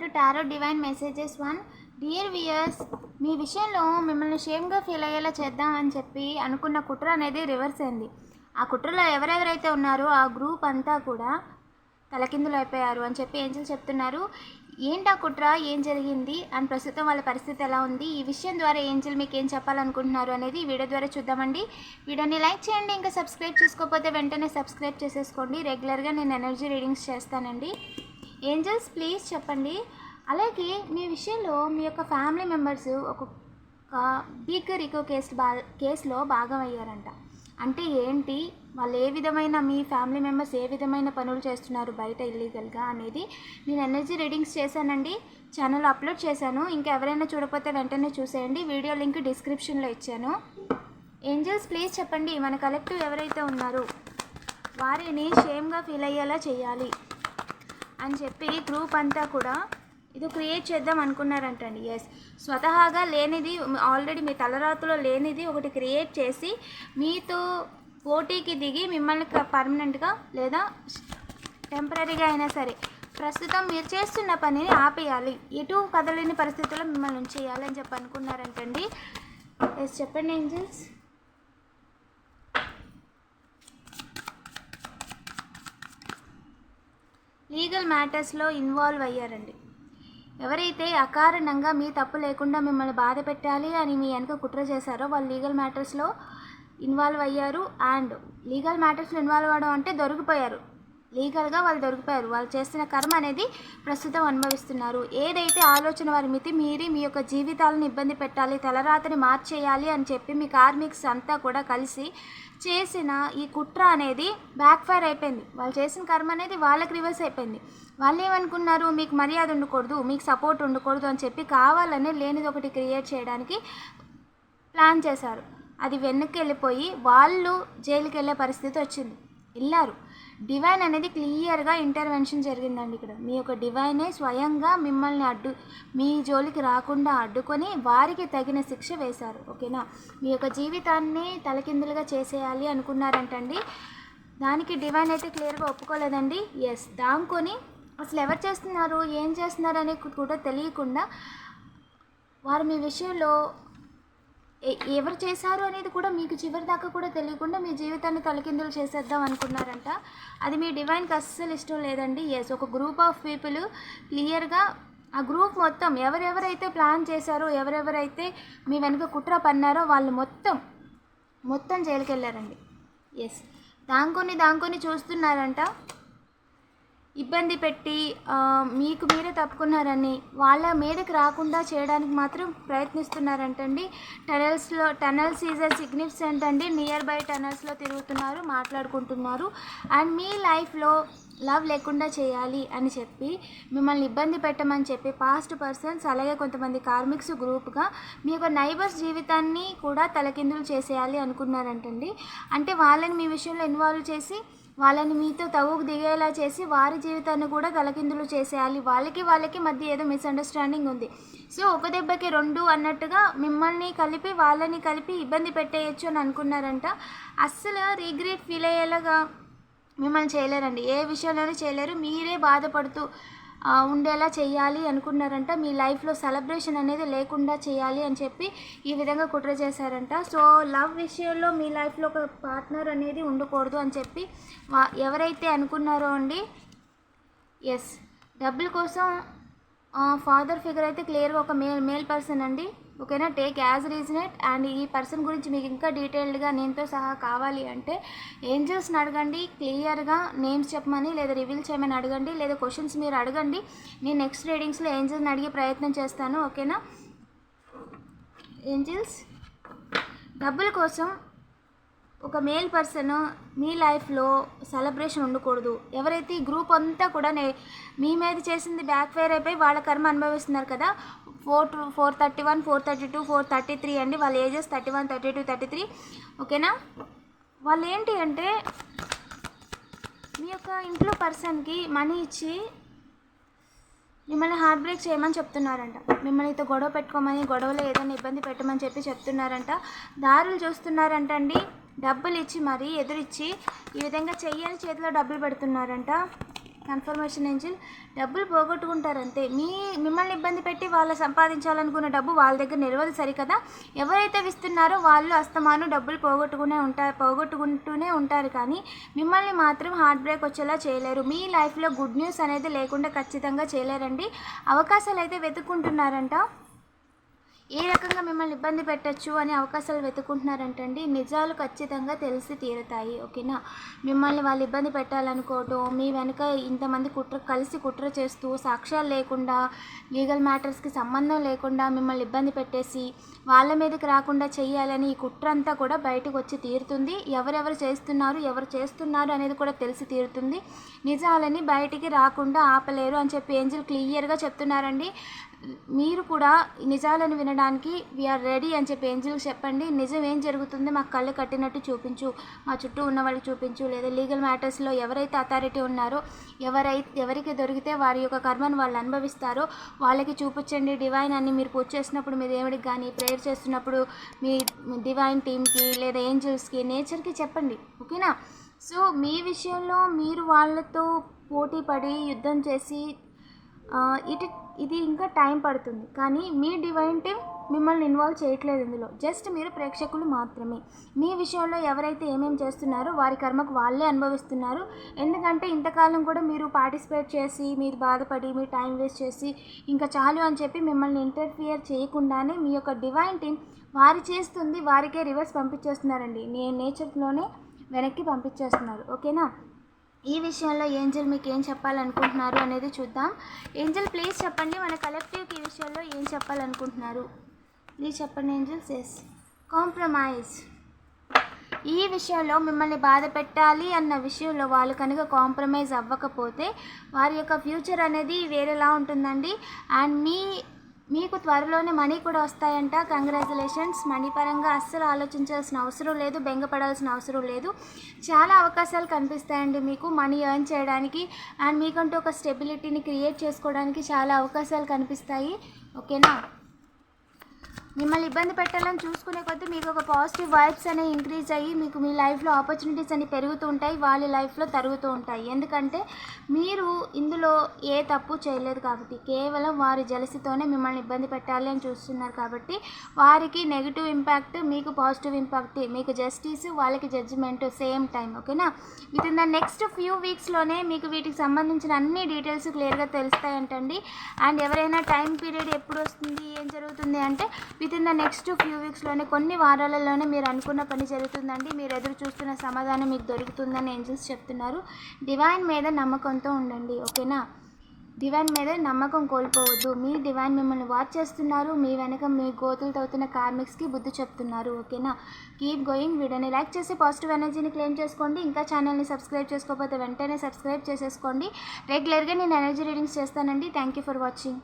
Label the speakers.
Speaker 1: To tarot divine messages one dear viewers మీ విషయంలో మిమ్మల్ని షేమ్గా feel అయ్యేలా చేద్దాం అని చెప్పి అనుకున్న కుట్ర అనేది రివర్స్ అయింది. ఆ కుట్రలో ఎవరెవరైతే ఉన్నారో ఆ గ్రూప్ అంతా కూడా తలకిందులు అయిపోయారు అని చెప్పి ఏంజల్ చెప్తున్నారు. ఏంటా కుట్ర? ఏం జరిగింది? అండ్ ప్రస్తుతం వాళ్ళ పరిస్థితి ఎలా ఉంది? ఈ విషయం ద్వారా ఏంజల్ మీకు ఏం చెప్పాలనుకుంటున్నారు అనేది ఈ వీడియో ద్వారా చూద్దామండి. వీడియోని లైక్ చేయండి ఇంకా సబ్స్క్రైబ్ చేసుకోకపోతే వెంటనే సబ్స్క్రైబ్ చేసేసుకోండి. రెగ్యులర్గా నేను ఎనర్జీ రీడింగ్స్ చేస్తానండి. ఏంజల్స్ ప్లీజ్ చెప్పండి. అలాగే మీ విషయంలో మీ యొక్క ఫ్యామిలీ మెంబర్స్ ఒక బిగ్ రికో కేసు బా కేసులో భాగం అయ్యారంట అంటే ఏంటి? వాళ్ళు ఏ విధమైన మీ ఫ్యామిలీ మెంబర్స్ ఏ విధమైన పనులు చేస్తున్నారు బయట ఇల్లీగల్గా అనేది నేను ఎనర్జీ రీడింగ్స్ చేశానండి. ఛానల్ అప్లోడ్ చేశాను. ఇంకా ఎవరైనా చూడకపోతే వెంటనే చూసేయండి. వీడియో లింక్ డిస్క్రిప్షన్లో ఇచ్చాను. ఏంజల్స్ ప్లీజ్ చెప్పండి. మన కలెక్టివ్ ఎవరైతే ఉన్నారో వారిని షేమ్గా ఫీల్ అయ్యేలా చేయాలి. అని చెప్పి గ్రూప్ అంతా కూడా ఇది క్రియేట్ చేద్దాం అనుకున్నారంటండి. ఎస్ స్వతహాగా లేనిది ఆల్రెడీ మీ తలరాతులో లేనిది ఒకటి క్రియేట్ చేసి మీతో పోటీకి దిగి మిమ్మల్ని పర్మనెంట్గా లేదా టెంపరీగా అయినా సరే ప్రస్తుతం మీరు చేస్తున్న పనిని ఆపేయాలి. ఎటు కదలేని పరిస్థితుల్లో మిమ్మల్ని ఉంచేయాలి అని చెప్పి అనుకున్నారంటండి. ఎస్ చెప్పండి ఏంజల్స్ లీగల్ మ్యాటర్స్లో ఇన్వాల్వ్ అయ్యారండి. ఎవరైతే అకారణంగా మీ తప్పు లేకుండా మిమ్మల్ని బాధ పెట్టాలి అని మీ వెనక కుట్ర చేశారో వాళ్ళు లీగల్ మ్యాటర్స్లో ఇన్వాల్వ్ అయ్యారు. అండ్ లీగల్ మ్యాటర్స్లో ఇన్వాల్వ్ అవ్వడం అంటే దొరికిపోయారు. లీగల్గా వాళ్ళు దొరికిపోయారు. వాళ్ళు చేస్తున్న కర్మ అనేది ప్రస్తుతం అనుభవిస్తున్నారు. ఏదైతే ఆలోచన వారి మితి మీరి మీ యొక్క జీవితాలను ఇబ్బంది పెట్టాలి తలరాతని మార్చేయాలి అని చెప్పి మీ కార్మిక్స్ అంతా కూడా కలిసి చేసిన ఈ కుట్ర అనేది బ్యాక్ ఫైర్ అయిపోయింది. వాళ్ళు చేసిన కర్మ అనేది వాళ్ళకి రివర్స్ అయిపోయింది. వాళ్ళు ఏమనుకున్నారు? మీకు మర్యాద ఉండకూడదు మీకు సపోర్ట్ ఉండకూడదు అని చెప్పి కావాలనే లేనిది ఒకటి క్రియేట్ చేయడానికి ప్లాన్ చేశారు. అది వెనక్కి వెళ్ళిపోయి వాళ్ళు జైలుకి వెళ్ళే పరిస్థితి వచ్చింది. వెళ్ళారు. డివైన్ అనేది క్లియర్గా ఇంటర్వెన్షన్ జరిగిందండి ఇక్కడ. మీ యొక్క డివైనే స్వయంగా మిమ్మల్ని అడ్డు మీ జోలికి రాకుండా అడ్డుకొని వారికి తగిన శిక్ష వేశారు. ఓకేనా? మీ యొక్క జీవితాన్ని తలకిందులుగా చేసేయాలి అనుకున్నారంటండి. దానికి డివైన్ అయితే క్లియర్గా ఒప్పుకోలేదండి. ఎస్ దాంకొని అసలు ఎవరు చేస్తున్నారు? ఏం చేస్తున్నారు? అనేది కూడా తెలియకుండా వారు మీ విషయంలో ఎవరు చేశారు అనేది కూడా మీకు చివరి దాకా కూడా తెలియకుండా మీ జీవితాన్ని తలకిందులు చేసేద్దాం అనుకున్నారంట. అది మీ డివైన్కి అస్సలు ఇష్టం లేదండి. ఎస్ ఒక గ్రూప్ ఆఫ్ పీపుల్ క్లియర్గా ఆ గ్రూప్ మొత్తం ఎవరెవరైతే ప్లాన్ చేశారో ఎవరెవరైతే మీ వెనుక కుట్ర పన్నారో వాళ్ళు మొత్తం మొత్తం జైలుకెళ్ళారండి ఎస్ దాంకొని దాంకొని చూస్తున్నారంట. ఇబ్బంది పెట్టి మీకు మీరే తప్పుకున్నారని వాళ్ళ మీదకి రాకుండా చేయడానికి మాత్రం ప్రయత్నిస్తున్నారంటండి. టనల్స్లో టనల్స్ ఈజ్ అ సిగ్నిఫికెంట్ అండి నియర్ బై టనల్స్లో తిరుగుతున్నారు మాట్లాడుకుంటున్నారు. అండ్ మీ లైఫ్లో లవ్ లేకుండా చేయాలి అని చెప్పి మిమ్మల్ని ఇబ్బంది పెట్టమని చెప్పి పాస్ట్ పర్సన్స్ అలాగే కొంతమంది కార్మిక్స్ గ్రూప్గా మీ యొక్క నైబర్స్ జీవితాన్ని కూడా తలకిందులు చేసేయాలి అనుకున్నారంటండి. అంటే వాళ్ళని మీ విషయంలో ఇన్వాల్వ్ చేసి వాళ్ళని మీతో తవ్వుకు దిగేలా చేసి వారి జీవితాన్ని కూడా తలకిందులు చేసేయాలి. వాళ్ళకి వాళ్ళకి మధ్య ఏదో మిస్అండర్స్టాండింగ్ ఉంది. సో ఒక దెబ్బకి రెండు అన్నట్టుగా మిమ్మల్ని కలిపి వాళ్ళని కలిపి ఇబ్బంది పెట్టేయచ్చు అని అనుకున్నారంట. అస్సలు రీగ్రెట్ ఫీల్ అయ్యేలాగా మిమ్మల్ని చేయలేరండి. ఏ విషయంలోనూ చేయలేరు. మీరే బాధపడుతూ ఉండేలా చేయాలి అనుకున్నారంట. మీ లైఫ్లో సెలబ్రేషన్ అనేది లేకుండా చేయాలి అని చెప్పి ఈ విధంగా కుట్ర చేశారంట. సో లవ్ విషయంలో మీ లైఫ్లో ఒక పార్ట్నర్ అనేది ఉండకూడదు అని చెప్పి ఎవరైతే అనుకున్నారో అండి ఎస్ డబ్బుల కోసం ఫాదర్ ఫిగర్ అయితే క్లియర్గా ఒక మేల్ మేల్ పర్సన్ అండి. ఓకేనా? టేక్ యాజ్ రీజనెట్ అండ్ ఈ పర్సన్ గురించి మీకు ఇంకా డీటెయిల్డ్గా నేమ్తో సహా కావాలి అంటే ఏంజల్స్ని అడగండి క్లియర్గా నేమ్స్ చెప్పమని లేదా రివీల్ చేయమని అడగండి లేదా క్వశ్చన్స్ మీరు అడగండి. నేను నెక్స్ట్ రీడింగ్స్లో ఏంజల్స్ని అడిగే ప్రయత్నం చేస్తాను ఓకేనా? ఏంజల్స్ డబ్బుల కోసం ఒక మేల్ పర్సన్ మీ లైఫ్లో సెలబ్రేషన్ ఉండకూడదు. ఎవరైతే ఈ గ్రూప్ అంతా కూడా నే- మీ మీద చేసింది బ్యాక్ ఫైర్ అయిపోయి వాళ్ళ కర్మ అనుభవిస్తున్నారు కదా four two four thirty one four thirty two four thirty three అండి. వాళ్ళ ages thirty one thirty two thirty three. ఓకేనా? వాళ్ళు ఏంటి అంటే మీ యొక్క ఇంట్లో పర్సన్కి మనీ ఇచ్చి మిమ్మల్ని హార్ట్ బ్రేక్ చేయమని చెప్తున్నారంట. మిమ్మల్ని గొడవ పెట్టుకోమని గొడవలో ఏదైనా ఇబ్బంది పెట్టమని చెప్పి చెప్తున్నారంట. దారులు చూస్తున్నారంట అండి. డబ్బులు ఇచ్చి మరీ ఎదురిచ్చి ఈ విధంగా చెయ్యని చేతిలో డబ్బులు పెడుతున్నారంట. కన్ఫర్మేషన్ ఏంజిల్ డబ్బులు పోగొట్టుకుంటారు అంతే మీ మిమ్మల్ని ఇబ్బంది పెట్టి వాళ్ళు సంపాదించాలనుకున్న డబ్బు వాళ్ళ దగ్గర నిలవదు సరికదా? ఎవరైతే విస్తున్నారో వాళ్ళు అస్తమాను డబ్బులు పోగొట్టుకునే ఉంటారు పోగొట్టుకుంటూనే ఉంటారు కానీ మిమ్మల్ని మాత్రం హార్ట్ బ్రేక్ వచ్చేలా చేయలేరు. మీ లైఫ్లో గుడ్ న్యూస్ అనేది లేకుండా ఖచ్చితంగా చేయలేరండి. అవకాశాలు అయితే వెతుక్కుంటున్నారంట. ఏ రకంగా మిమ్మల్ని ఇబ్బంది పెట్టచ్చు అనే అవకాశాలు వెతుకుంటున్నారంటండి నిజాలు ఖచ్చితంగా తెలిసి తీరుతాయి ఓకేనా? మిమ్మల్ని వాళ్ళు ఇబ్బంది పెట్టాలనుకోవటం మీ వెనుక ఇంతమంది కుట్ర కలిసి కుట్ర చేస్తూ సాక్ష్యాలు లేకుండా లీగల్ మ్యాటర్స్కి సంబంధం లేకుండా మిమ్మల్ని ఇబ్బంది పెట్టేసి వాళ్ళ మీదకి రాకుండా చేయాలని ఈ కుట్ర అంతా కూడా బయటకు వచ్చి తీరుతుంది. ఎవరెవరు చేస్తున్నారు ఎవరు చేస్తున్నారు అనేది కూడా తెలిసి తీరుతుంది. నిజాలని బయటికి రాకుండా ఆపలేరు అని చెప్పి ఏంజిల్ క్లియర్గా చెప్తున్నారండి. మీరు కూడా నిజాలను వినడానికి వీఆర్ రెడీ అని చెప్పి ఏంజిల్కి చెప్పండి. నిజం ఏం జరుగుతుంది మాకు కళ్ళు కట్టినట్టు చూపించు మా చుట్టూ ఉన్న వాళ్ళకి చూపించు లేదా లీగల్ మ్యాటర్స్లో ఎవరైతే అథారిటీ ఉన్నారో ఎవరైతే ఎవరికి దొరికితే వారి యొక్క కర్మను వాళ్ళు అనుభవిస్తారో వాళ్ళకి చూపించండి. డివైన్ అని మీరు పూజ చేసినప్పుడు మీ దేవుడికి కానీ ప్రేయర్ చేస్తున్నప్పుడు మీ డివైన్ టీమ్కి లేదా ఏంజిల్స్కి నేచర్కి చెప్పండి. ఓకేనా? సో మీ విషయంలో మీరు వాళ్ళతో పోటీ పడి యుద్ధం చేసి ఇటు ఇది ఇంకా టైం పడుతుంది. కానీ మీ డివైన్ టీమ్ మిమ్మల్ని ఇన్వాల్వ్ చేయట్లేదు ఇందులో. జస్ట్ మీరు ప్రేక్షకులు మాత్రమే. మీ విషయంలో ఎవరైతే ఏమేమి చేస్తున్నారో వారి కర్మకు వాళ్ళే అనుభవిస్తున్నారు. ఎందుకంటే ఇంతకాలం కూడా మీరు పార్టిసిపేట్ చేసి మీరు బాధపడి మీ టైం వేస్ట్ చేసి ఇంకా చాలు అని చెప్పి మిమ్మల్ని ఇంటర్ఫియర్ చేయకుండానే మీ యొక్క డివైన్ టీం వారి చేస్తుంది వారికే రివర్స్ పంపించేస్తున్నారండి. నేను నేచర్లోనే వెనక్కి పంపించేస్తున్నారు. ఓకేనా? ఈ విషయంలో ఏంజల్ మీకు ఏం చెప్పాలనుకుంటున్నారు అనేది చూద్దాం. ఏంజల్ ప్లీజ్ చెప్పండి. మన కలెక్టివ్కి ఈ విషయంలో ఏం చెప్పాలనుకుంటున్నారు? ప్లీజ్ చెప్పండి ఏంజల్స్ ఎస్ కాంప్రమైజ్. ఈ విషయంలో మిమ్మల్ని బాధ పెట్టాలి అన్న విషయంలో వాళ్ళు కనుక కాంప్రమైజ్ అవ్వకపోతే వారి యొక్క ఫ్యూచర్ అనేది వేరేలా ఉంటుందండి. అండ్ మీ మీకు త్వరలోనే మనీ కూడా వస్తాయంట. కంగ్రాచులేషన్స్ మనీ పరంగా అస్సలు ఆలోచించాల్సిన అవసరం లేదు బెంగపడాల్సిన అవసరం లేదు. చాలా అవకాశాలు కనిపిస్తాయండి మీకు మనీ ఎర్న్ చేయడానికి. అండ్ మీకంటూ ఒక స్టెబిలిటీని క్రియేట్ చేసుకోవడానికి చాలా అవకాశాలు కనిపిస్తాయి. ఓకేనా? మిమ్మల్ని ఇబ్బంది పెట్టాలని చూసుకునే కొద్దీ మీకు ఒక పాజిటివ్ వైబ్స్ అనేవి ఇంక్రీజ్ అయ్యి మీకు మీ లైఫ్లో ఆపర్చునిటీస్ అన్ని పెరుగుతూ ఉంటాయి వాళ్ళ లైఫ్లో తరుగుతూ ఉంటాయి. ఎందుకంటే మీరు ఇందులో ఏ తప్పు చేయలేదు కాబట్టి కేవలం వారి జలసితోనే మిమ్మల్ని ఇబ్బంది పెట్టాలి అని చూస్తున్నారు కాబట్టి వారికి నెగిటివ్ ఇంపాక్ట్ మీకు పాజిటివ్ ఇంపాక్ట్ మీకు జస్టిస్ వాళ్ళకి జడ్జిమెంట్ సేమ్ టైం ఓకేనా within the next few వీక్స్లోనే మీకు వీటికి సంబంధించిన అన్ని డీటెయిల్స్ క్లియర్గా తెలుస్తాయంటండి. అండ్ ఎవరైనా టైం పీరియడ్ ఎప్పుడు వస్తుంది ఏం జరుగుతుంది అంటే within the next few వీక్స్లోనే కొన్ని వారాలలోనే మీరు అనుకున్న పని జరుగుతుందండి. మీరు ఎదురు చూస్తున్న సమాధానం మీకు దొరుకుతుందని ఏంజల్స్ చెప్తున్నారు. డివైన్ మీద నమ్మకంతో ఉండండి ఓకేనా? డివైన్ మీద నమ్మకం కోల్పోవద్దు. మీ డివైన్ మిమ్మల్ని వాచ్ చేస్తున్నారు. మీ వెనక మీ గోతులు తవ్వుతున్న కార్మిక్స్కి బుద్ధి చెప్తున్నారు ఓకేనా? కీప్ గోయింగ్ వీడియోని లైక్ చేసి పాజిటివ్ ఎనర్జీని క్లెయిమ్ చేసుకోండి. ఇంకా ఛానల్ని సబ్స్క్రైబ్ చేసుకోకపోతే వెంటనే సబ్స్క్రైబ్ చేసేసుకోండి. రెగ్యులర్గా నేను ఎనర్జీ రీడింగ్స్ చేస్తానండి. Thank you for watching